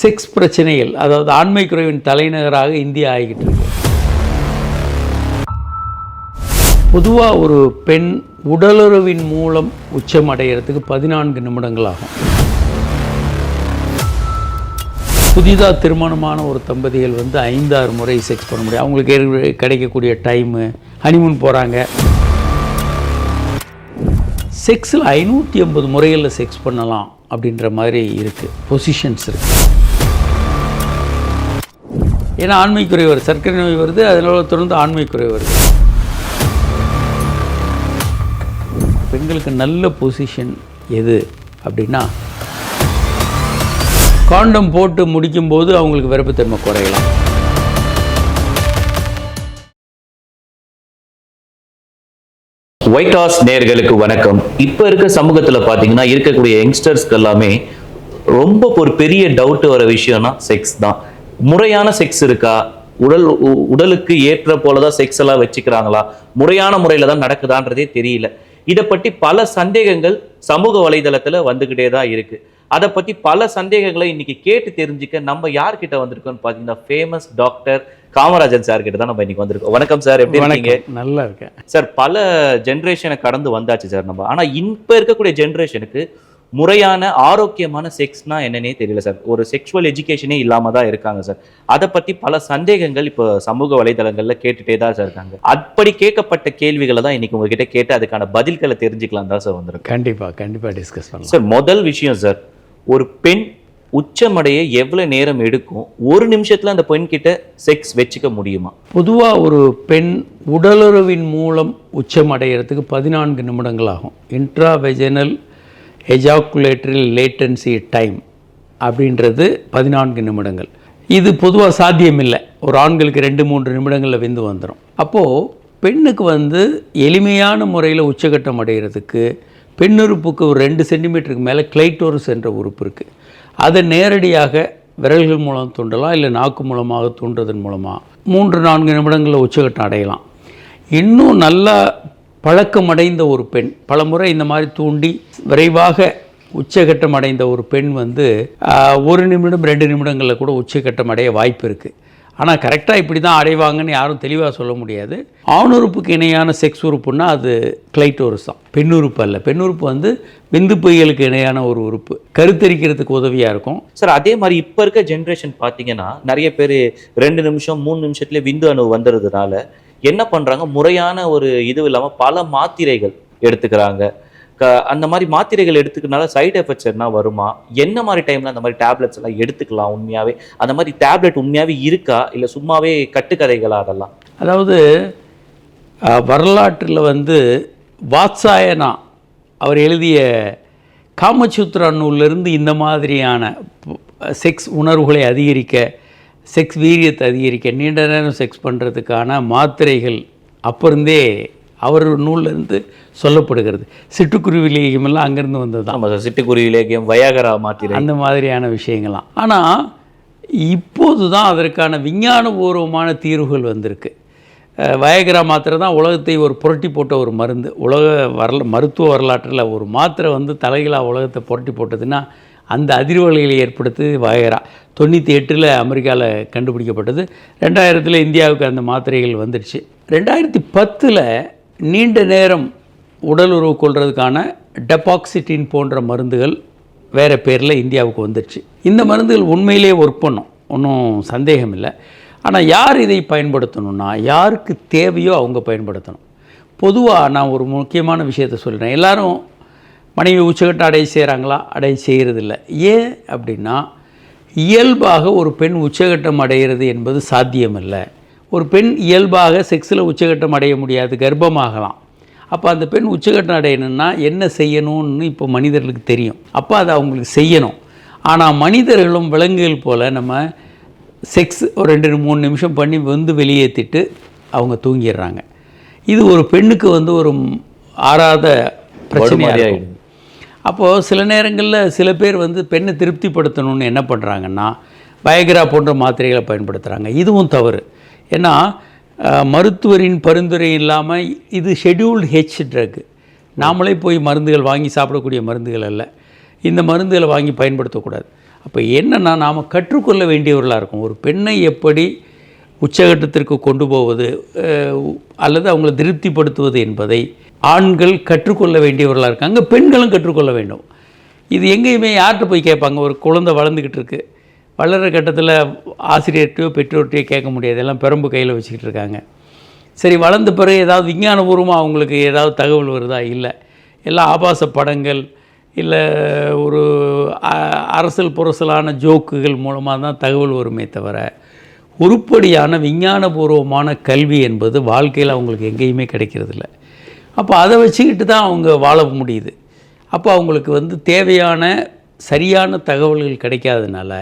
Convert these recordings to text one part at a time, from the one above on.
Sex பிரச்சனைகள் அதாவது ஆண்மை குறைவின் தலைநகராக இந்தியா ஆகிக்கிட்டு இருக்கு. பொதுவாக ஒரு பெண் உடலுறவின் மூலம் உச்சம் அடைகிறதுக்கு பதினான்கு நிமிடங்கள் ஆகும். புதிதாக திருமணமான ஒரு தம்பதிகள் வந்து ஐந்தாறு முறை செக்ஸ் பண்ண முடியும். அவங்களுக்கு கிடைக்கக்கூடிய டைமு ஹனிமூன் போகிறாங்க செக்ஸில் ஐநூற்றி ஐம்பது முறைகளில் செக்ஸ் பண்ணலாம் அப்படின்ற மாதிரி இருக்குது பொசிஷன்ஸ் இருக்குது ஏன்னா ஆண்மை குறை வருது. சர்க்கரை நோய் வருது. அதனால தொடர்ந்து ஆண்மை குறை வருது. பெண்களுக்கு நல்ல பொசிஷன் எது அப்படின்னா காண்டம் போட்டு முடிக்கும்போது அவங்களுக்கு விருப்பத்தன்மை குறையலாம். ஒயிட் ஹார்ஸ் நேர்களுக்கு வணக்கம். இப்போ இருக்க சமூகத்தில் பார்த்தீங்கன்னா இருக்கக்கூடிய யங்ஸ்டர்ஸ்க்கு எல்லாமே ரொம்ப ஒரு பெரிய டவுட் வர விஷயம்னா செக்ஸ் தான். முறையான செக்ஸ் இருக்கா? உடல் உ- உடலுக்கு ஏற்ற போல தான் செக்ஸ் எல்லாம் வச்சுக்கிறாங்களா? முறையான முறையில் தான் நடக்குதான்றதே தெரியல. இதை பற்றி பல சந்தேகங்கள் சமூக வலைதளத்தில் வந்துக்கிட்டே தான் இருக்குது அதை பற்றி பல சந்தேகங்களை இன்னைக்கு கேட்டு தெரிஞ்சுக்க நம்ம யார்கிட்ட வந்திருக்கோம்னு பார்த்தீங்கன்னா ஃபேமஸ் டாக்டர் காமராஜன் சார் கிட்ட தான் நம்ம இன்னைக்கு வந்திருக்கோம். வணக்கம் சார் எப்படி இருக்கீங்க? நல்லா இருக்கேன். சார் பல ஜென்ரேஷனை கடந்து வந்தாச்சு சார் நம்ம. ஆனா இப்ப இருக்கக்கூடிய ஜென்ரேஷனுக்கு முறையான ஆரோக்கியமான செக்ஸ்னா என்னன்னே தெரியல சார் ஒரு செக்ஷுவல் எஜுகேஷனே இல்லாம தான் இருக்காங்க சார் அதை பத்தி பல சந்தேகங்கள் இப்போ சமூக வலைதளங்கள்ல கேட்டுட்டே தான் சார் இருக்காங்க. அப்படி கேட்கப்பட்ட கேள்விகளை தான் இன்னைக்கு உங்ககிட்ட கேட்டு அதுக்கான பதில்களை தெரிஞ்சுக்கலாம் தான் சார் வந்திருக்கோம். கண்டிப்பாக கண்டிப்பாக டிஸ்கஸ் பண்ணலாம். சார் முதல் விஷயம் சார் ஒரு பெண் உச்சமடைய எவ்வளோ நேரம் எடுக்கும்? ஒரு நிமிஷத்தில் அந்த பெண்கிட்ட செக்ஸ் வச்சுக்க முடியுமா? பொதுவாக ஒரு பெண் உடலுறவின் மூலம் உச்சம் அடைகிறதுக்கு பதினான்கு நிமிடங்கள் ஆகும். இன்ட்ராவெஜனல் எஜாக்குலேட்டரி லேட்டன்சி டைம் அப்படின்றது பதினான்கு நிமிடங்கள். இது பொதுவாக சாத்தியமில்லை. ஒரு ஆண்களுக்கு ரெண்டு மூன்று நிமிடங்களில் விந்து வந்துடும் அப்போது பெண்ணுக்கு வந்து எளிமையான முறையில் உச்சகட்டம் அடைகிறதுக்கு பெண்ணுறுப்புக்கு ஒரு ரெண்டு சென்டிமீட்டருக்கு மேலே கிளைட்டோரஸ் என்ற உறுப்பு இருக்குது அதை நேரடியாக விரல்கள் மூலம் தூண்டலாம் இல்லை நாக்கு மூலமாக தூண்டுறதன் மூலமாக மூன்று நான்கு நிமிடங்களில் உச்சகட்டம் அடையலாம். இன்னும் நல்லா பழக்கமடைந்த ஒரு பெண் பல முறை இந்த மாதிரி தூண்டி விரைவாக உச்சகட்டம் அடைந்த ஒரு பெண் வந்து ஒரு நிமிடம் ரெண்டு நிமிடங்களில் கூட உச்சகட்டம் அடைய வாய்ப்பு இருக்குது ஆனால் கரெக்டாக இப்படி தான் அடைவாங்கன்னு யாரும் தெளிவாக சொல்ல முடியாது. ஆணுறுப்புக்கு இணையான செக்ஸ் உறுப்புன்னா அது கிளைட்டோரஸ் தான் பெண்ணுறுப்பு அல்ல. பெண்ணுறுப்பு வந்து விந்து பொய்களுக்கு இணையான ஒரு உறுப்பு. கருத்தரிக்கிறதுக்கு உதவியாக இருக்கும். சார் அதே மாதிரி இப்போ இருக்க ஜென்ரேஷன் பார்த்தீங்கன்னா நிறைய பேர் ரெண்டு நிமிஷம் மூணு நிமிஷத்துலேயே விந்து அணு வந்துடுறதுனால என்ன பண்ணுறாங்க முறையான ஒரு இது இல்லாமல் பல மாத்திரைகள் எடுத்துக்கிறாங்க. க- அந்த மாதிரி மாத்திரைகள் எடுத்துக்கனால சைடு எஃபெக்ட்ஸ் என்ன வருமா? என்ன மாதிரி டைம்ல அந்த மாதிரி டேப்லெட்ஸ் எல்லாம் எடுத்துக்கலாம் உண்மையாவே? அந்த மாதிரி டேப்லெட் உண்மையாவே இருக்கா? இல்லை சும்மாவே கட்டுக்கதைகளா அதெல்லாம்? அதாவது வரலாற்றில் வந்து வாத்சாயனா அவர் எழுதிய காமசூத்ரா நூலிலிருந்து இந்த மாதிரியான செக்ஸ் உணர்வுகளை அதிகரிக்க செக்ஸ் வீரியத்தை அதிகரிக்க நீண்ட நேரம் செக்ஸ் பண்ணுறதுக்கான மாத்திரைகள் அப்போ இருந்தே அவர் நூல்லேருந்து சொல்லப்படுகிறது. சிட்டுக்குருவி லேகியமெல்லாம் அங்கேருந்து வந்தது தான் ஆமா சார் சிட்டுக்குருவி லேகியம் வயாகரா மாத்திரை. அந்த மாதிரியான விஷயங்கள்லாம். ஆனால் இப்போது தான் அதற்கான விஞ்ஞானபூர்வமான தீர்வுகள் வந்திருக்கு. வயகரா மாத்திரை தான் உலகத்தை ஒரு புரட்டி போட்ட ஒரு மருந்து. உலக வரல மருத்துவ வரலாற்றில் ஒரு மாத்திரை வந்து தலைகளாக உலகத்தை புரட்டி போட்டதுன்னா அந்த அதிர்வலைகளை ஏற்படுத்தி வயகரா. தொண்ணூற்றி எட்டில் அமெரிக்காவில் கண்டுபிடிக்கப்பட்டது. ரெண்டாயிரத்தில் இந்தியாவுக்கு அந்த மாத்திரைகள் வந்துடுச்சு. ரெண்டாயிரத்தி பத்தில் நீண்ட நேரம் உடல் உறவு கொள்வதுக்கான டெபாக்சிட்டின் போன்ற மருந்துகள் வேறு பேரில் இந்தியாவுக்கு வந்துடுச்சு. இந்த மருந்துகள் உண்மையிலே ஒர்க் பண்ணும். ஒன்றும் சந்தேகம் இல்லை ஆனால் யார் இதை பயன்படுத்தணும்னா யாருக்கு தேவையோ அவங்க பயன்படுத்தணும். பொதுவாக நான் ஒரு முக்கியமான விஷயத்தை சொல்கிறேன் எல்லோரும் மனைவி உச்சகட்டம் அடைய செய்கிறாங்களா அடைய செய்கிறதில்ல ஏன் அப்படின்னா இயல்பாக ஒரு பெண் உச்சகட்டம் அடைகிறது என்பது சாத்தியமில்லை. ஒரு பெண் இயல்பாக செக்ஸில் உச்சகட்டம் அடைய முடியாது கர்ப்பமாகலாம். அப்போ அந்த பெண் உச்சகட்டம் அடையணும்னா என்ன செய்யணும்னு இப்போ மனிதர்களுக்கு தெரியும். அப்போ அதை அவங்களுக்கு செய்யணும். ஆனால் மனிதர்களும் விலங்குகள் போல் நம்ம செக்ஸ் ஒரு ரெண்டு மூணு நிமிஷம் பண்ணி வந்து வெளியேற்றிட்டு அவங்க தூங்கிடுறாங்க. இது ஒரு பெண்ணுக்கு வந்து ஒரு ஆறாத பிரச்சனையாக அப்போது சில நேரங்களில் சில பேர் வந்து பெண்ணை திருப்திப்படுத்தணும்னு என்ன பண்ணுறாங்கன்னா வயக்ரா போன்ற மாத்திரைகளை பயன்படுத்துகிறாங்க இதுவும் தவறு. ஏன்னா மருத்துவரின் பரிந்துரை இல்லாமல் இது ஷெடியூல்டு ஹெச் ட்ரக் நாமளே போய் மருந்துகள் வாங்கி சாப்பிடக்கூடிய மருந்துகள் அல்ல. இந்த மருந்துகளை வாங்கி பயன்படுத்தக்கூடாது. அப்போ என்னென்னா நாம் கற்றுக்கொள்ள வேண்டியவர்களாக இருக்கும். ஒரு பெண்ணை எப்படி உச்சகட்டத்திற்கு கொண்டு போவது அல்லது அவங்களை திருப்திப்படுத்துவது என்பதை ஆண்கள் கற்றுக்கொள்ள வேண்டியவர்களாக இருக்காங்க பெண்களும் கற்றுக்கொள்ள வேண்டும். இது எங்கேயுமே யார்கிட்ட போய் கேட்பாங்க ஒரு குழந்தை வளர்ந்துக்கிட்டு இருக்குது வளர்கிற கட்டத்தில் ஆசிரியர்கிட்டயோ பெற்றோர்கிட்டயோ கேட்க முடியாது. எல்லாம் பெரம்பு கையில் வச்சுக்கிட்டு இருக்காங்க. சரி வளர்ந்த பிறகு ஏதாவது விஞ்ஞானபூர்வமாக அவங்களுக்கு ஏதாவது தகவல் வருதா? இல்லை. எல்லாம் ஆபாச படங்கள் இல்லை ஒரு அரசல் புரசலான ஜோக்குகள் மூலமாக தான் தகவல் வருமே தவிர உருப்படியான விஞ்ஞானபூர்வமான கல்வி என்பது வாழ்க்கையில் அவங்களுக்கு எங்கேயுமே கிடைக்கிறதில்ல. அப்போ அதை வச்சுக்கிட்டு தான் அவங்க வாழ முடியுது. அப்போ அவங்களுக்கு வந்து தேவையான சரியான தகவல்கள் கிடைக்காதனால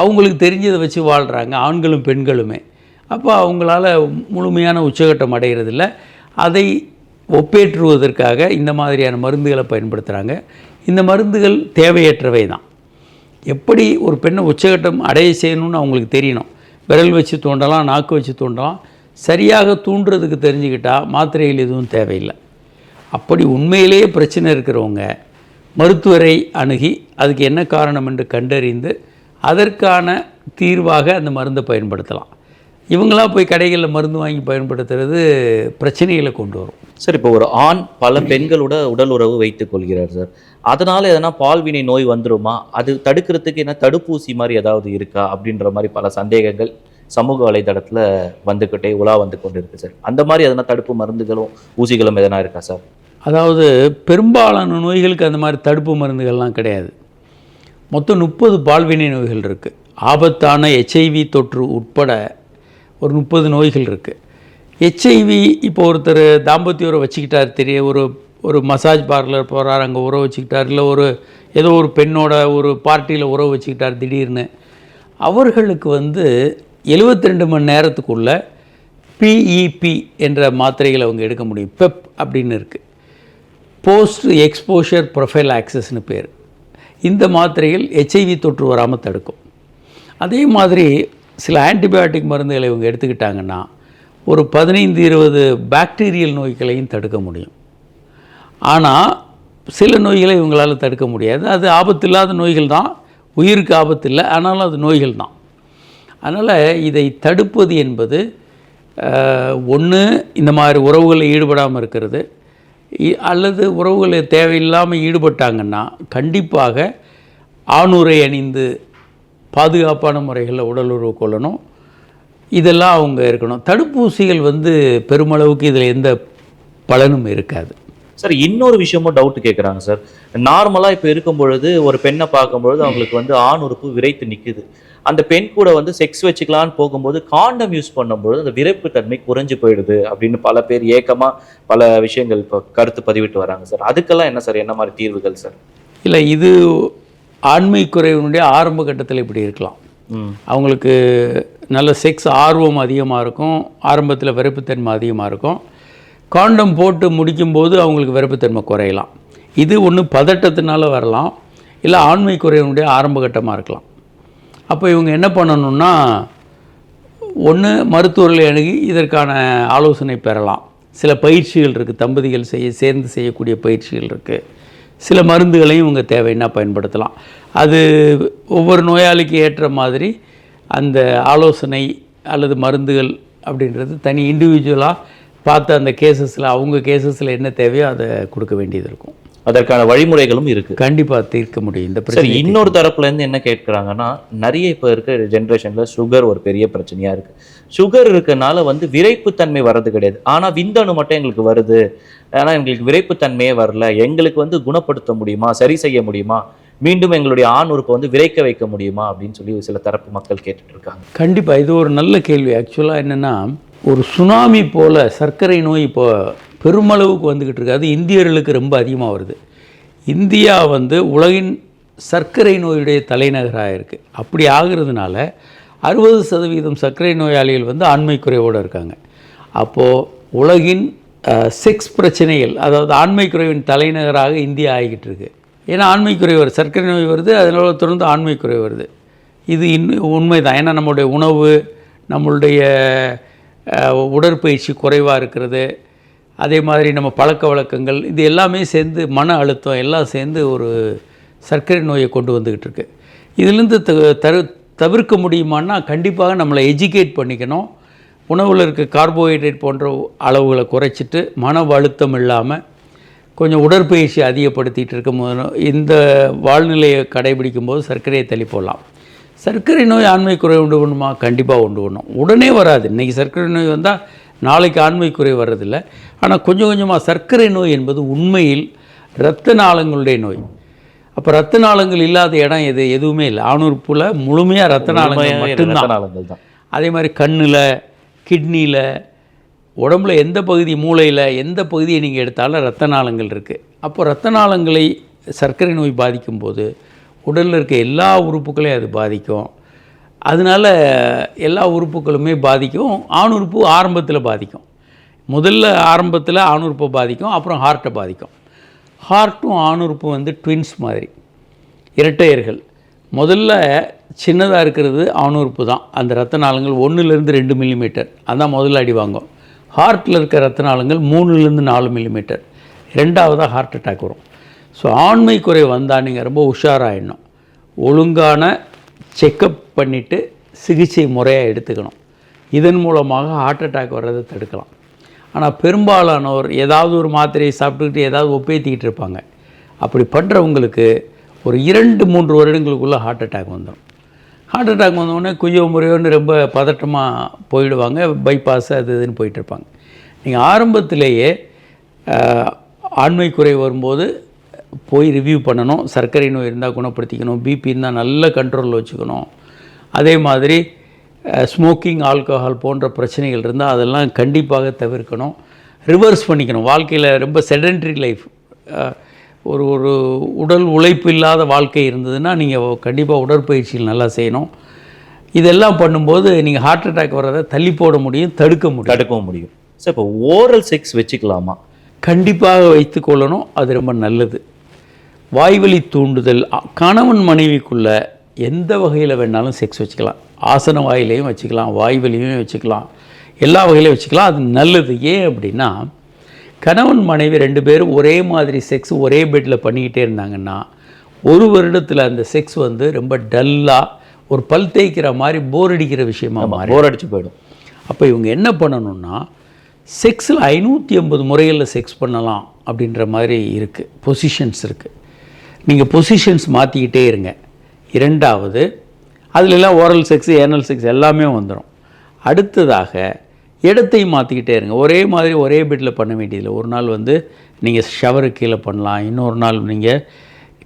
அவங்களுக்கு தெரிஞ்சதை வச்சு வாழ்கிறாங்க ஆண்களும் பெண்களுமே. அப்போ அவங்களால முழுமையான உச்சகட்டம் அடைகிறதில்ல அதை ஒப்பேற்றுவதற்காக இந்த மாதிரியான மருந்துகளை பயன்படுத்துகிறாங்க இந்த மருந்துகள் தேவையற்றவை தான். எப்படி ஒரு பெண்ணை உச்சகட்டம் அடைய செய்யணும்னு அவங்களுக்கு தெரியணும். விரல் வச்சு தூண்டலாம் நாக்கு வச்சு தூண்டலாம். சரியாக தூண்டுறதுக்கு தெரிஞ்சுக்கிட்டால் மாத்திரைகள் எதுவும் தேவையில்லை. அப்படி உண்மையிலேயே பிரச்சனை இருக்கிறவங்க மருத்துவரை அணுகி அதுக்கு என்ன காரணம் என்று கண்டறிந்து அதற்கான தீர்வாக அந்த மருந்தை பயன்படுத்தலாம். இவங்களா போய் கடைகளில் மருந்து வாங்கி பயன்படுத்துறது பிரச்சனைகளை கொண்டு வரும். சார் இப்போ ஒரு ஆண் பல பெண்களோட உடல் உறவு வைத்துக் கொள்கிறார் சார். அதனால எதனா பால்வினை நோய் வந்துருமா? அது தடுக்கிறதுக்கு என்ன தடுப்பூசி மாதிரி ஏதாவது இருக்கா? அப்படின்ற மாதிரி பல சந்தேகங்கள் சமூக வலைதளத்துல வந்துக்கிட்டே உலா வந்து கொண்டு இருக்கு சார். அந்த மாதிரி எதனா தடுப்பு மருந்துகளும் ஊசிகளும் எதனா இருக்கா சார்? அதாவது பெரும்பாலான நோய்களுக்கு அந்த மாதிரி தடுப்பு மருந்துகள்லாம் கிடையாது. மொத்தம் முப்பது பால்வினை நோய்கள் இருக்குது ஆபத்தான எச்ஐவி தொற்று உட்பட ஒரு முப்பது நோய்கள் இருக்குது எச்ஐவி இப்போ ஒருத்தர் தாம்பத்திய உறவு வச்சுக்கிட்டார் தெரிய ஒரு ஒரு மசாஜ் பார்லர் போகிறார் அங்கே உறவு வச்சுக்கிட்டார் இல்லை ஒரு ஏதோ ஒரு பெண்ணோட ஒரு பார்ட்டியில் உறவு வச்சுக்கிட்டார் திடீர்னு. அவர்களுக்கு வந்து 72 மணி நேரத்துக்குள்ள பிஇபி என்ற மாத்திரைகளை அவங்க எடுக்க முடியும். பெப் அப்படின்னு இருக்குது போஸ்ட் எக்ஸ்போஷர் ப்ரொஃபைல் ஆக்சஸ்னு பேர். இந்த மாத்திரைகள் ஹெச்ஐவி தொற்று வராமல் தடுக்கும். அதே மாதிரி சில ஆன்டிபயோட்டிக் மருந்துகளை இவங்க எடுத்துக்கிட்டாங்கன்னா ஒரு பதினைந்து இருபது பாக்டீரியல் நோய்களையும் தடுக்க முடியும். ஆனால் சில நோய்களை இவங்களால் தடுக்க முடியாது. அது ஆபத்தில்லாத நோய்கள் தான். உயிருக்கு ஆபத்து இல்லை ஆனாலும் அது நோய்கள் தான். அதனால் இதை தடுப்பது என்பது ஒன்று இந்த மாதிரி உறவுகளில் ஈடுபடாமல் இருக்கிறது. அல்லது உறவுகளை தேவையில்லாமல் ஈடுபட்டாங்கன்னா கண்டிப்பாக ஆணுரை அணிந்து பாதுகாப்பான முறைகளில் உடல் உறவு கொள்ளணும். இதெல்லாம் அவங்க இருக்கணும். தடுப்பூசிகள் வந்து பெருமளவுக்கு இதில் எந்த பலனும் இருக்காது. சார் இன்னொரு விஷயமும் டவுட் கேட்குறாங்க சார். நார்மலாக இப்போ இருக்கும் பொழுது ஒரு பெண்ணை பார்க்கும்பொழுது அவங்களுக்கு வந்து ஆண் உறுப்பு விரைத்து நிற்குது அந்த பெண் கூட வந்து செக்ஸ் வச்சுக்கலான்னு போகும்போது காண்டம் யூஸ் பண்ணும்பொழுது அந்த விரைப்பு தன்மை குறைஞ்சு போயிடுது அப்படின்னு பல பேர் ஏக்கமாக பல விஷயங்கள் இப்போ கருத்து பதிவிட்டு வராங்க சார். அதுக்கெல்லாம் என்ன சார்? என்ன மாதிரி தீர்வுகள் சார்? இல்லை இது ஆண்மை குறைவினுடைய ஆரம்ப கட்டத்தில் இப்படி இருக்கலாம். அவங்களுக்கு நல்ல செக்ஸ் ஆர்வம் அதிகமாக இருக்கும் ஆரம்பத்தில் விருப்பத்தன்மை அதிகமாக இருக்கும். காண்டம் போட்டு முடிக்கும்போது அவங்களுக்கு விருப்பத்தன்மை குறையலாம். இது ஒன்று பதட்டத்தினால வரலாம் இல்லை ஆண்மை குறைவினுடைய ஆரம்ப கட்டமாக இருக்கலாம். அப்போ இவங்க என்ன பண்ணணும்னா ஒன்று மருத்துவர்களை அணுகி இதற்கான ஆலோசனை பெறலாம். சில பயிற்சிகள் இருக்குது தம்பதிகள் செய்ய சேர்ந்து செய்யக்கூடிய பயிற்சிகள் இருக்குது சில மருந்துகளையும் இவங்க தேவைன்னா பயன்படுத்தலாம். அது ஒவ்வொரு நோயாளிக்கு ஏற்ற மாதிரி அந்த ஆலோசனை அல்லது மருந்துகள் அப்படின்றது தனி இண்டிவிஜுவலாக பார்த்து அந்த கேசஸில் அவங்க கேசஸில் என்ன தேவையோ அதை கொடுக்க வேண்டியது இருக்கும். அதற்கான வழிமுறைகளும் இருக்கு. கண்டிப்பாக தீர்க்க முடியும். இந்த பிரச்சனை இன்னொரு தரப்புல இருந்து என்ன கேட்குறாங்கன்னா நிறைய இப்போ இருக்க ஜென்ரேஷன்ல சுகர் ஒரு பெரிய பிரச்சனையா இருக்கு. சுகர் இருக்கனால வந்து விரைப்புத்தன்மை வர்றது கிடையாது. ஆனா விந்தணு மட்டும் எங்களுக்கு வருது. ஆனா எங்களுக்கு விரைப்புத்தன்மையே வரல. எங்களுக்கு வந்து குணப்படுத்த முடியுமா? சரி செய்ய முடியுமா? மீண்டும் எங்களுடைய ஆண் உறுப்பை வந்து விரைக்க வைக்க முடியுமா? அப்படின்னு சொல்லி சில தரப்பு மக்கள் கேட்டுட்டு இருக்காங்க. கண்டிப்பாக இது ஒரு நல்ல கேள்வி. ஆக்சுவலாக என்னென்னா ஒரு சுனாமி போல் சர்க்கரை நோய் இப்போ பெருமளவுக்கு வந்துக்கிட்டு இருக்காது அது இந்தியர்களுக்கு ரொம்ப அதிகமாக வருது. இந்தியா வந்து உலகின் சர்க்கரை நோயுடைய தலைநகராக இருக்குது அப்படி ஆகிறதுனால அறுபது சதவீதம் சர்க்கரை நோயாளிகள் வந்து ஆண்மை குறைவோடு இருக்காங்க. அப்போது உலகின் செக்ஸ் பிரச்சனைகள் அதாவது ஆண்மை குறைவின் தலைநகராக இந்தியா ஆகிக்கிட்டு இருக்கு. ஏன்னா ஆண்மை குறைவு வருது சர்க்கரை நோய் வருது அதனால தொடர்ந்து ஆண்மை குறைவு வருது. இது இன்னும் உண்மைதான். ஏன்னா நம்மளுடைய உணவு நம்மளுடைய உடற்பயிற்சி குறைவாக இருக்கிறது. அதே மாதிரி நம்ம பழக்க வழக்கங்கள் இது எல்லாமே சேர்ந்து மன அழுத்தம் எல்லாம் சேர்ந்து ஒரு சர்க்கரை நோயை கொண்டு வந்துக்கிட்டு இருக்கு. இதுலேருந்து த தரு தவிர்க்க முடியுமான்னா கண்டிப்பாக நம்மளை எஜுகேட் பண்ணிக்கணும். உணவில் இருக்க கார்போஹைட்ரேட் போன்ற அளவுகளை குறைச்சிட்டு மன அழுத்தம் இல்லாமல் கொஞ்சம் உடற்பயிற்சி அதிகப்படுத்திட்டு இருக்கும்போது இந்த வாழ்நிலையை கடைபிடிக்கும் போது சர்க்கரையை தள்ளி போடலாம். சர்க்கரை நோய் ஆண்மை குறை உண்டு பண்ணுமா? கண்டிப்பாக உண்டு பண்ணும். உடனே வராது. இன்றைக்கி சர்க்கரை நோய் வந்தால் நாளைக்கு ஆண்மை குறை வர்றதில்ல. ஆனால் கொஞ்சம் கொஞ்சமாக சர்க்கரை நோய் என்பது உண்மையில் இரத்த நாளங்களுடைய நோய். அப்போ ரத்த நாளங்கள் இல்லாத இடம் எது? எதுவுமே இல்லை. ஆணுறுப்புல முழுமையாக ரத்த நாளங்கள் மட்டும்தான். அதே மாதிரி கண்ணில் கிட்னியில் உடம்புல எந்த பகுதி மூளையில் எந்த பகுதியை நீங்கள் எடுத்தாலும் ரத்த நாளங்கள் இருக்குது அப்போ ரத்த நாளங்களை சர்க்கரை நோய் பாதிக்கும்போது உடலில் இருக்க எல்லா உறுப்புகளையும் அது பாதிக்கும். அதனால எல்லா உறுப்புகளுமே பாதிக்கும். ஆண் உறுப்பு ஆரம்பத்தில் பாதிக்கும். முதல்ல ஆரம்பத்தில் ஆண் உறுப்பை பாதிக்கும் அப்புறம் ஹார்ட்டை பாதிக்கும். ஹார்ட்டும் ஆண் வந்து ட்வின்ஸ் மாதிரி. இரட்டையர்கள். முதல்ல சின்னதாக இருக்கிறது ஆணுறுப்பு தான். அந்த ரத்த நாளங்கள் ஒன்றுலேருந்து ரெண்டு மில்லிமீட்டர் அதான் முதல்ல அடி வாங்கும். ஹார்ட்டில் இருக்க ரத்த நாளங்கள் மூணுலேருந்து நாலு மில்லிமீட்டர் ரெண்டாவதாக ஹார்ட் அட்டாக் வரும். ஸோ ஆண்மை குறை வந்தால் நீங்கள் ரொம்ப உஷாராயிடணும். ஒழுங்கான செக்கப் பண்ணிவிட்டு சிகிச்சை முறையாக எடுத்துக்கணும். இதன் மூலமாக ஹார்ட் அட்டாக் வர்றதை தடுக்கலாம். ஆனால் பெரும்பாலானோர் ஏதாவது ஒரு மாத்திரையை சாப்பிட்டுக்கிட்டு ஏதாவது ஒப்பேத்திக்கிட்டு இருப்பாங்க. அப்படி பண்ணுறவங்களுக்கு ஒரு இரண்டு மூன்று வருடங்களுக்குள்ளே ஹார்ட் அட்டாக் வந்துடும் ஹார்ட் அட்டாக் வந்தோடனே குய்யோ முறையோன்னு ரொம்ப பதட்டமாக போயிடுவாங்க பைபாஸ் அது இதுன்னு போயிட்டு இருப்பாங்க. நீங்கள் ஆரம்பத்திலேயே ஆண்மை குறை வரும்போது போய் ரிவ்யூ பண்ணணும். சர்க்கரை நோய் இருந்தால் குணப்படுத்திக்கணும். பிபி இருந்தால் நல்ல கண்ட்ரோலில் வச்சுக்கணும். அதே மாதிரி ஸ்மோக்கிங் ஆல்கஹால் போன்ற பிரச்சனைகள் இருந்தால் அதெல்லாம் கண்டிப்பாக தவிர்க்கணும். ரிவர்ஸ் பண்ணிக்கணும். வாழ்க்கையில் ரொம்ப செடென்ட்ரி லைஃப் ஒரு ஒரு உடல் உழைப்பு இல்லாத வாழ்க்கை இருந்ததுன்னா நீங்கள் கண்டிப்பாக உடற்பயிற்சிகள் நல்லா செய்யணும். இதெல்லாம் பண்ணும்போது நீங்கள் ஹார்ட் அட்டாக் வர்றதை தள்ளி போட முடியும் தடுக்க முடியும். தடுக்கவும் முடியும். சார் இப்போ ஓரல் செக்ஸ் வச்சுக்கலாமா? கண்டிப்பாக வைத்துக்கொள்ளணும் அது ரொம்ப நல்லது. வாய்வழி தூண்டுதல் கணவன் மனைவிக்குள்ள எந்த வகையில் வேணாலும் செக்ஸ் வச்சுக்கலாம். ஆசன வாயிலையும் வச்சுக்கலாம் வாய்வழியும் வச்சுக்கலாம். எல்லா வகையிலையும் வச்சுக்கலாம். அது நல்லது. ஏன் அப்படின்னா கணவன் மனைவி ரெண்டு பேரும் ஒரே மாதிரி செக்ஸ் ஒரே பெட்டில் பண்ணிக்கிட்டே இருந்தாங்கன்னா ஒரு வருடத்தில் அந்த செக்ஸ் வந்து ரொம்ப டல்லாக ஒரு பல் தேய்க்கிற மாதிரி போர் அடிக்கிற விஷயமா மாறி போர் அடிச்சு போயிடும். அப்போ இவங்க என்ன பண்ணணும்னா செக்ஸில் ஐநூற்றி ஐம்பது முறைகளில் செக்ஸ் பண்ணலாம் அப்படின்ற மாதிரி இருக்குது பொசிஷன்ஸ் இருக்குது நீங்கள் பொசிஷன்ஸ் மாற்றிக்கிட்டே இருங்க. இரண்டாவது அதுலெல்லாம் ஓரல் செக்ஸ் ஏனல் செக்ஸ் எல்லாமே வந்துடும் அடுத்ததாக இடத்தையும் மாற்றிக்கிட்டே இருங்க. ஒரே மாதிரி ஒரே பெட்டில் பண்ண வேண்டியதில்லை. ஒரு நாள் வந்து நீங்கள் ஷவரு கீழே பண்ணலாம். இன்னொரு நாள் நீங்கள்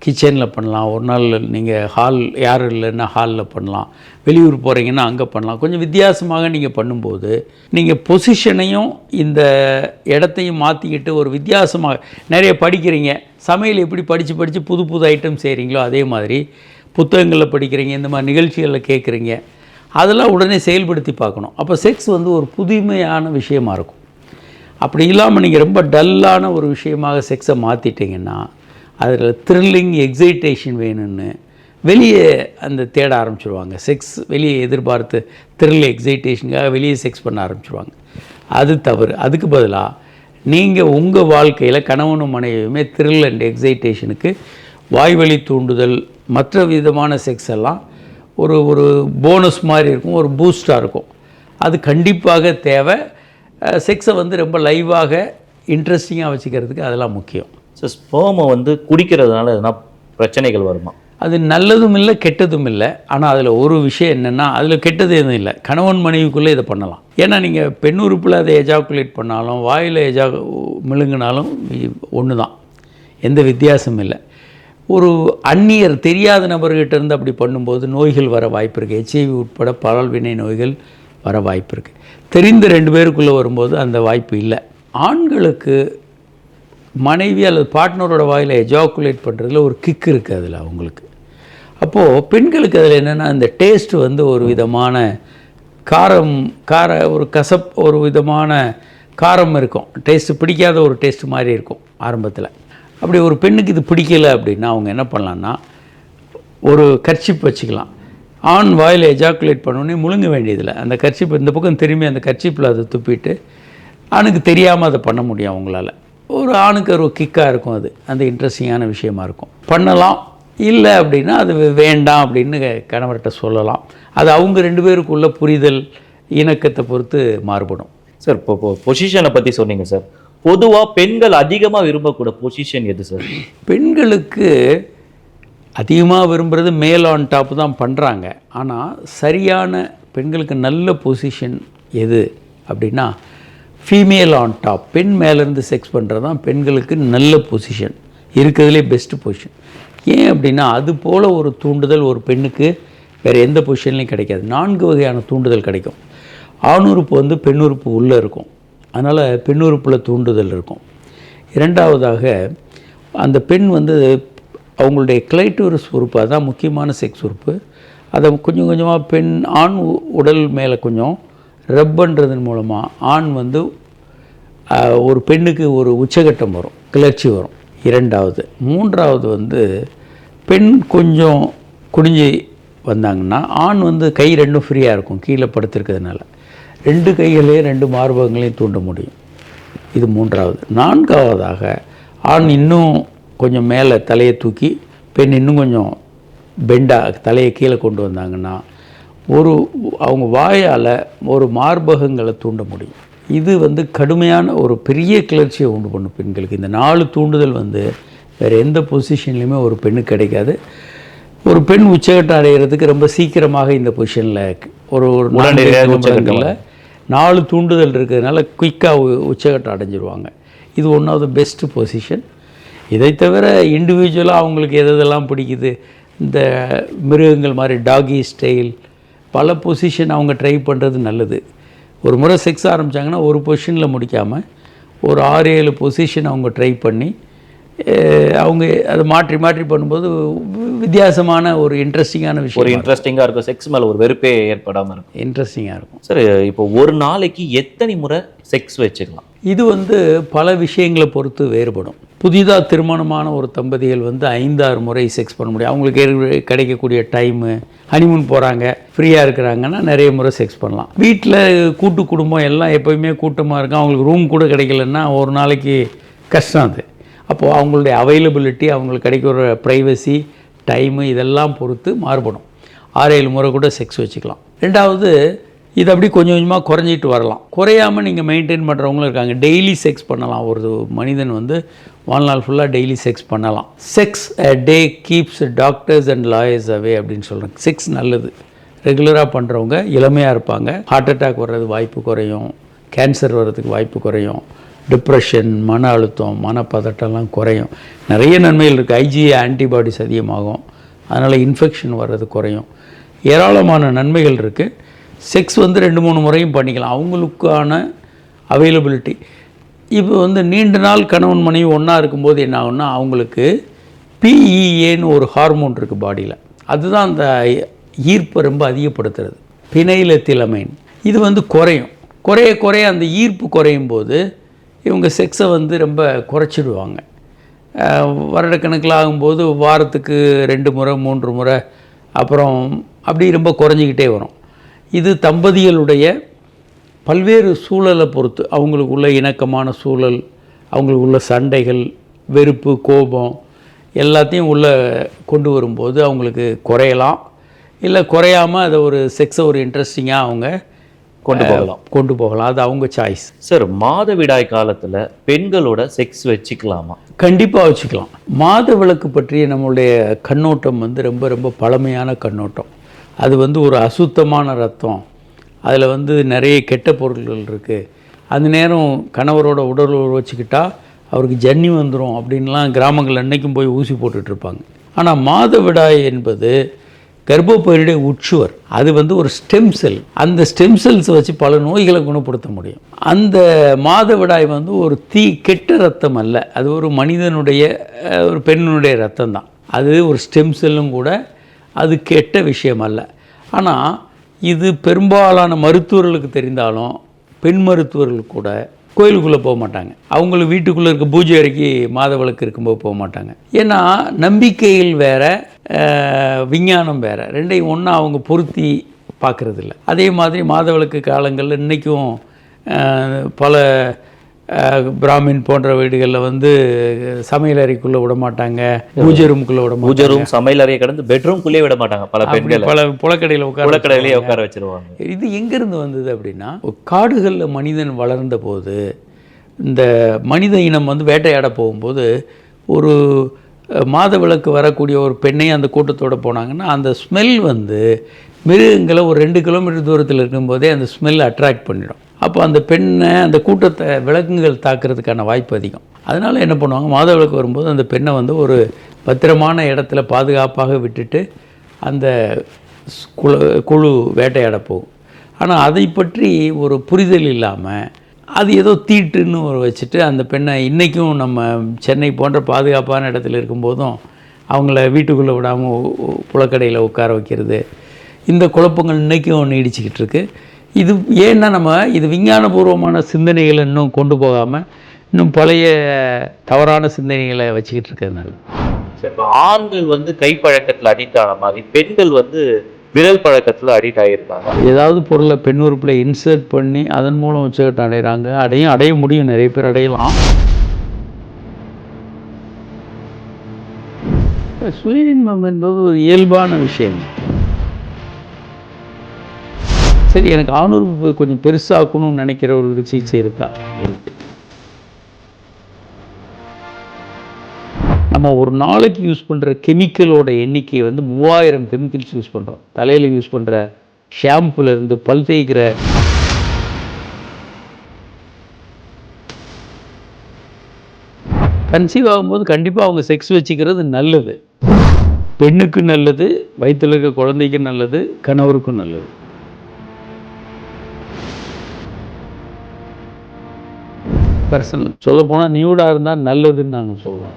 கிச்சனில் பண்ணலாம். ஒரு நாள் நீங்கள் ஹால் யாரும் இல்லைன்னா ஹாலில் பண்ணலாம். வெளியூர் போகிறீங்கன்னா அங்கே பண்ணலாம். கொஞ்சம் வித்தியாசமாக நீங்கள் பண்ணும்போது நீங்கள் பொசிஷனையும் இந்த இடத்தையும் மாற்றிக்கிட்டு ஒரு வித்தியாசமாக நிறைய படிக்கிறீங்க. சமையல் எப்படி படித்து படித்து புது புது ஐட்டம் செய்கிறீங்களோ அதே மாதிரி புத்தகங்களில் படிக்கிறீங்க இந்த மாதிரி நிகழ்ச்சிகளில் கேட்குறீங்க அதெல்லாம் உடனே செயல்படுத்தி பார்க்கணும். அப்போ செக்ஸ் வந்து ஒரு புதுமையான விஷயமா இருக்கும். அப்படி இல்லாமல் நீங்கள் ரொம்ப டல்லான ஒரு விஷயமாக செக்ஸை மாற்றிட்டீங்கன்னா அதில் த்ரில்லிங் எக்ஸைட்டேஷன் வேணும்னு வெளியே அந்த தேட ஆரம்பிச்சிருவாங்க. செக்ஸ் வெளியே எதிர்பார்த்து த்ரில் எக்ஸைட்டேஷனுக்காக வெளியே செக்ஸ் பண்ண ஆரம்பிச்சிருவாங்க. அது தவறு. அதுக்கு பதிலாக நீங்கள் உங்கள் வாழ்க்கையில் கணவனும் மனைவியுமே த்ரில் அண்ட் எக்ஸைட்டேஷனுக்கு வாய்வழி தூண்டுதல் மற்ற விதமான செக்ஸ் எல்லாம் ஒரு ஒரு போனஸ் மாதிரி இருக்கும் ஒரு பூஸ்டாக இருக்கும். அது கண்டிப்பாக தேவை. செக்ஸை வந்து ரொம்ப லைவாக இன்ட்ரெஸ்டிங்காக வச்சுக்கிறதுக்கு அதெல்லாம் முக்கியம். ஸோ ஸ்பேமை வந்து குடிக்கிறதுனால எதனா பிரச்சனைகள் வருமா? அது நல்லதும் இல்லை கெட்டதும் இல்லை. ஆனால் அதில் ஒரு விஷயம் என்னென்னா அதில் கெட்டது எதுவும் இல்லை. கணவன் மனைவிக்குள்ளே இதை பண்ணலாம். ஏன்னா நீங்கள் பெண் உறுப்பில் அதை எஜாக்குலேட் பண்ணாலும் வாயில் எஜா மிழுங்கினாலும் ஒன்று தான் எந்த வித்தியாசமும் இல்லை. ஒரு அந்நியர் தெரியாத நபர்கிட்ட இருந்து அப்படி பண்ணும்போது நோய்கள் வர வாய்ப்பு இருக்குது ஹெச்ஐவி உட்பட பலவினை நோய்கள் வர வாய்ப்பு இருக்குது தெரிந்த ரெண்டு பேருக்குள்ளே வரும்போது அந்த வாய்ப்பு இல்லை. ஆண்களுக்கு மனைவி அல்லது பார்ட்னரோட வாயில் எஜாக்குலேட் பண்ணுறதுல ஒரு கிக் இருக்குது அதில் அவங்களுக்கு. அப்போது பெண்களுக்கு அதில் என்னென்னா இந்த டேஸ்ட் வந்து ஒரு விதமான காரம் கார ஒரு கசப் ஒரு விதமான காரம் இருக்கும். டேஸ்ட்டு பிடிக்காத ஒரு டேஸ்ட் மாதிரி இருக்கும் ஆரம்பத்தில். அப்படி ஒரு பெண்ணுக்கு இது பிடிக்கல அப்படின்னா அவங்க என்ன பண்ணலான்னா ஒரு கர்ச்சிப் வச்சுக்கலாம். ஆண் வாயில் எஜாக்குலேட் பண்ணோடனே முழுங்க வேண்டியதில்லை. அந்த கர்ச்சிப் இந்த பக்கம் திரும்பி அந்த கர்ச்சிப்பில் அதை துப்பிட்டு ஆணுக்கு தெரியாமல் அதை பண்ண முடியும் அவங்களால. ஒரு ஆணுக்கு ஒரு கிக்காக இருக்கும் அது. அந்த இன்ட்ரெஸ்டிங்கான விஷயமா இருக்கும். பண்ணலாம். இல்லை அப்படின்னா அது வேண்டாம் அப்படின்னு கணவர்கிட்ட சொல்லலாம். அது அவங்க ரெண்டு பேருக்குள்ள புரிதல் இணக்கத்தை பொறுத்து மாறுபடும். சார் இப்போ பொசிஷனை பத்தி சொன்னீங்க சார். பொதுவா பெண்கள் அதிகமா விரும்பக்கூடிய பொசிஷன் எது சார்? பெண்களுக்கு அதிகமாக விரும்புகிறது மேல் ஆன் டாப் தான் பண்ணுறாங்க ஆனால் சரியான பெண்களுக்கு நல்ல பொசிஷன் எது அப்படின்னா ஃபீமேல் ஆன் டாப் பெண் மேலேருந்து செக்ஸ் பண்ணுறது தான் பெண்களுக்கு நல்ல பொசிஷன் இருக்கிறதுலே பெஸ்ட்டு பொசிஷன் ஏன் அப்படின்னா அது போல் ஒரு தூண்டுதல் ஒரு பெண்ணுக்கு வேறு எந்த பொசிஷன்லையும் கிடைக்காது. நான்கு வகையான தூண்டுதல் கிடைக்கும். ஆணுறுப்பு வந்து பெண்ணுறுப்பு உள்ளே இருக்கும். அதனால் பெண்ணுறுப்பில் தூண்டுதல் இருக்கும். இரண்டாவதாக அந்த பெண் வந்து அவங்களுடைய கிளைட்டோரஸ் உறுப்பு அதுதான் முக்கியமான செக்ஸ் உறுப்பு. அதை கொஞ்சம் கொஞ்சமாக பெண் ஆண் உ- உடல் மேலே கொஞ்சம் ரப் மூலமாக ஆண் வந்து ஒரு பெண்ணுக்கு ஒரு உச்சகட்டம் வரும் கிளர்ச்சி வரும். இரண்டாவது. மூன்றாவது வந்து பெண் கொஞ்சம் குனிஞ்சு வந்தாங்கன்னா ஆண் வந்து கை ரெண்டும் ஃப்ரீயாக இருக்கும் கீழே படுத்திருக்கிறதுனால. ரெண்டு கைகளையும் ரெண்டு மார்பகங்களையும் தூண்ட முடியும். இது மூன்றாவது. நான்காவதாக ஆண் இன்னும் கொஞ்சம் மேலே தலையை தூக்கி பெண் இன்னும் கொஞ்சம் பெண்டாக தலையை கீழே கொண்டு வந்தாங்கன்னா ஒரு அவங்க வாயால் ஒரு மார்பகங்களை தூண்ட முடியும். இது வந்து கடுமையான ஒரு பெரிய கிளர்ச்சியை உண்டு பண்ணும் பெண்களுக்கு. இந்த நாலு தூண்டுதல் வந்து வேறு எந்த பொசிஷன்லையுமே ஒரு பெண்ணுக்கு கிடைக்காது. ஒரு பெண் உச்சகட்டம் அடைகிறதுக்கு ரொம்ப சீக்கிரமாக இந்த பொசிஷனில் ஒரு ஒரு நிமிடங்கள்ல நாலு தூண்டுதல் இருக்கிறதுனால குயிக்காக உச்சகட்டம் அடைஞ்சிருவாங்க. இது one of the best position இதை தவிர இண்டிவிஜுவலாக அவங்களுக்கு எது எதெல்லாம் பிடிக்குது? இந்த மிருகங்கள் மாதிரி டாகி ஸ்டைல் பல பொசிஷன் அவங்க ட்ரை பண்ணுறது நல்லது. ஒரு முறை செக்ஸ் ஆரம்பித்தாங்கன்னா ஒரு பொசிஷனில் முடிக்காமல் ஒரு ஆறு ஏழு பொசிஷன் அவங்க ட்ரை பண்ணி அவங்க அதை மாற்றி மாற்றி பண்ணும்போது வித்தியாசமான ஒரு இன்ட்ரெஸ்டிங்கான ஒரு விஷயம் இன்ட்ரெஸ்டிங்கா இருக்கும். செக்ஸ் மேல ஒரு வெறுப்பே ஏற்படாம இருக்கும். இன்ட்ரெஸ்டிங்காக இருக்கும். சார் இப்போ ஒரு நாளைக்கு எத்தனை முறை செக்ஸ் வச்சுக்கலாம்? இது வந்து பல விஷயங்களை பொறுத்து வேறுபடும். புதிதாக திருமணமான ஒரு தம்பதிகள் வந்து ஐந்தாறு முறை செக்ஸ் பண்ண முடியும். அவங்களுக்கு கிடைக்கக்கூடிய டைமு ஹனிமூன் போகிறாங்க ஃப்ரீயாக இருக்கிறாங்கன்னா நிறைய முறை செக்ஸ் பண்ணலாம். வீட்டில் கூட்டு குடும்பம் எல்லாம் எப்போயுமே கூட்டமாக இருக்கும். அவங்களுக்கு ரூம் கூட கிடைக்கலன்னா ஒரு நாளைக்கு கஷ்டம் அது. அப்போது அவங்களுடைய அவைலபிலிட்டி அவங்களுக்கு கிடைக்கிற ப்ரைவசி டைமு இதெல்லாம் பொறுத்து மாறுபடும். ஆறு ஏழு முறை கூட செக்ஸ் வச்சுக்கலாம். ரெண்டாவது இது அப்படி கொஞ்சம் கொஞ்சமாக குறைஞ்சிட்டு வரலாம். குறையாமல் நீங்கள் மெயின்டைன் பண்ணுறவங்களும் இருக்காங்க. டெய்லி செக்ஸ் பண்ணலாம். ஒரு மனிதன் வந்து வாழ்நாள் ஃபுல்லாக டெய்லி செக்ஸ் பண்ணலாம். Sex day keeps doctors and lawyers away அப்படின்னு சொல்கிறாங்க செக்ஸ் நல்லது. ரெகுலராக பண்ணுறவங்க இளமையாக இருப்பாங்க. ஹார்ட் அட்டாக் வர்றது வாய்ப்பு குறையும். கேன்சர் வர்றதுக்கு வாய்ப்பு குறையும். டிப்ரெஷன் மன அழுத்தம் மனப்பதட்டம்லாம் குறையும். நிறைய நன்மைகள் இருக்குது ஐஜிஏ ஆன்டிபாடிஸ் அதிகமாகும். அதனால் இன்ஃபெக்ஷன் வர்றது குறையும். ஏராளமான நன்மைகள் இருக்குது செக்ஸ் வந்து ரெண்டு மூணு முறையும் பண்ணிக்கலாம். அவங்களுக்கான அவைலபிலிட்டி இப்போ வந்து நீண்ட நாள் கணவன் மனைவி ஒன்றா இருக்கும்போது என்ன ஆகும்னா அவங்களுக்கு பிஇஏன்னு ஒரு ஹார்மோன் இருக்குது பாடியில் அதுதான் அந்த ஈர்ப்பை ரொம்ப அதிகப்படுத்துறது. பினைலத்திலமைன் இது வந்து குறையும். குறைய குறைய அந்த ஈர்ப்பு குறையும் போது இவங்க செக்ஸை வந்து ரொம்ப குறைச்சிடுவாங்க. வருடக்கணக்கில் ஆகும்போது வாரத்துக்கு ரெண்டு முறை மூன்று முறை அப்புறம் அப்படி ரொம்ப குறைஞ்சிக்கிட்டே வரும். இது தம்பதிகளுடைய பல்வேறு சூழலை பொறுத்து அவங்களுக்குள்ள இணக்கமான சூழல் அவங்களுக்குள்ள சண்டைகள் வெறுப்பு கோபம் எல்லாத்தையும் உள்ளே கொண்டு வரும்போது அவங்களுக்கு குறையலாம். இல்லை குறையாமல் அதை ஒரு செக்ஸை ஒரு இன்ட்ரெஸ்டிங்காக அவங்க கொண்டு போகலாம். கொண்டு போகலாம். அது அவங்க சாய்ஸ் சார் மாதவிடாய் காலத்துல பெண்களோட செக்ஸ் வச்சுக்கலாமா? கண்டிப்பாக வச்சுக்கலாம். மாத விளக்கு பற்றிய நம்மளுடைய கண்ணோட்டம் வந்து ரொம்ப ரொம்ப பழமையான கண்ணோட்டம். அது வந்து ஒரு அசுத்தமான ரத்தம். அதில் வந்து நிறைய கெட்ட பொருட்கள் இருக்குது அந்த நேரம் கணவரோட உடல் வச்சுக்கிட்டா அவருக்கு ஜன்னி வந்துடும் அப்படின்லாம் கிராமங்கள் அன்னைக்கும் போய் ஊசி போட்டுட்டு இருப்பாங்க. ஆனால் மாதவிடாய் என்பது கர்ப்பப்பையினுடைய உட்சுவர். அது வந்து ஒரு ஸ்டெம் செல் அந்த ஸ்டெம் செல்ஸ் வச்சு பல நோய்களை குணப்படுத்த முடியும். அந்த மாதவிடாய் வந்து ஒரு தீ கெட்ட ரத்தம் அல்ல. அது ஒரு மனிதனுடைய ஒரு பெண்ணுடைய ரத்தம் தான் அது ஒரு ஸ்டெம் செல்லும் கூட அது கெட்ட விஷயம் அல்ல. ஆனால் இது பெரும்பாலான மருத்துவர்களுக்கு தெரிந்தாலும் பெண் மருத்துவர்கள் கூட கோயிலுக்குள்ளே போக மாட்டாங்க. அவங்களுக்கு வீட்டுக்குள்ளே இருக்க பூஜை அறைக்கு மாத விளக்கு இருக்கும்போது போக மாட்டாங்க. ஏன்னா நம்பிக்கையில் வேற விஞ்ஞானம் வேற. ரெண்டையும் ஒன்றா அவங்க பொருத்தி பார்க்குறதில்ல. அதே மாதிரி மாத விளக்கு காலங்களில் இன்றைக்கும் பல பிராமின் போன்ற வீடுகளில் வந்து சமையல் அறைக்குள்ளே விட மாட்டாங்க பூஜை ரூமுக்குள்ளே விட பூஜை ரூம் சமையல் அறையை கடந்து பெட்ரூம்குள்ளேயே விட மாட்டாங்க பல பெண்களை. பல புலக்கடையில் உட்கார குளக்கடையிலேயே உட்கார வச்சிருவாங்க. இது எங்கேருந்து வந்தது அப்படின்னா காடுகளில் மனிதன் வளர்ந்த போது இந்த மனித இனம் வந்து வேட்டையாட போகும்போது ஒரு அஹ், மாதவிலக்கு வரக்கூடிய ஒரு பெண்ணை அந்த கூட்டத்தோட போனாங்கன்னா அந்த ஸ்மெல் வந்து மிருகங்களை ஒரு ரெண்டு கிலோமீட்டர் தூரத்தில் இருக்கும்போதே அந்த ஸ்மெல் அட்ராக்ட் பண்ணிடும். அப்போ அந்த பெண்ணை அந்த கூட்டத்தை விலங்குகள் தாக்குறதுக்கான வாய்ப்பு அதிகம். அதனால் என்ன பண்ணுவாங்க மாத விளக்கு வரும்போது அந்த பெண்ணை வந்து ஒரு பத்திரமான இடத்துல பாதுகாப்பாக விட்டுட்டு அந்த குழு குழு வேட்டையாட போகும். ஆனால் அதை பற்றி ஒரு புரிதல் இல்லாமல் அது ஏதோ தீட்டுன்னு ஒரு வச்சுட்டு அந்த பெண்ணை இன்றைக்கும் நம்ம சென்னை போன்ற பாதுகாப்பான இடத்துல இருக்கும்போதும் அவங்கள வீட்டுக்குள்ளே விடாமல் புலக்கடையில் உட்கார வைக்கிறது. இந்த குழப்பங்கள் இன்றைக்கும் நீடிச்சுக்கிட்டு இருக்குது இது ஏன்னா நம்ம இது விஞ்ஞானபூர்வமான சிந்தனைகளை இன்னும் கொண்டு போகாமல் இன்னும் பழைய தவறான சிந்தனைகளை வச்சுக்கிட்டு இருக்கிறதுனால சரி, இப்ப ஆண்கள் வந்து கைப்பழக்கத்துல அடிக்ட் ஆன மாதிரி பெண்கள் வந்து விரல் பழக்கத்துல அடிக்ட் ஆகியிருக்காங்க ஏதாவது பொருளை பெண் உறுப்பில் இன்சர்ட் பண்ணி அதன் மூலம் உச்சகட்டம் அடைகிறாங்க. அடையும் அடைய முடியும். நிறைய பேர் அடையலாம். சுயஇன்பம் என்பது ஒரு இயல்பான விஷயம் சரி எனக்கு ஆணுறுப்பு கொஞ்சம் பெருசாக்கணும்னு நினைக்கிற ஒரு சிகிச்சை இருக்கா? நம்ம ஒரு நாளைக்கு யூஸ் பண்ணுற கெமிக்கலோட எண்ணிக்கை வந்து மூவாயிரம் கெமிக்கல்ஸ் யூஸ் பண்ணுறோம் தலையில் யூஸ் பண்ணுற ஷாம்புலேருந்து பல் தேய்க்கிற கன்சீவ் ஆகும்போது கண்டிப்பாக அவங்க செக்ஸ் வச்சுக்கிறது நல்லது. பெண்ணுக்கு நல்லது வயித்துல இருக்க குழந்தைக்கு நல்லது கணவருக்கும் நல்லது. பர்சனல் சொல்ல போனால் நியூடாக இருந்தால் நல்லதுன்னு நாங்கள் சொல்லுவோம்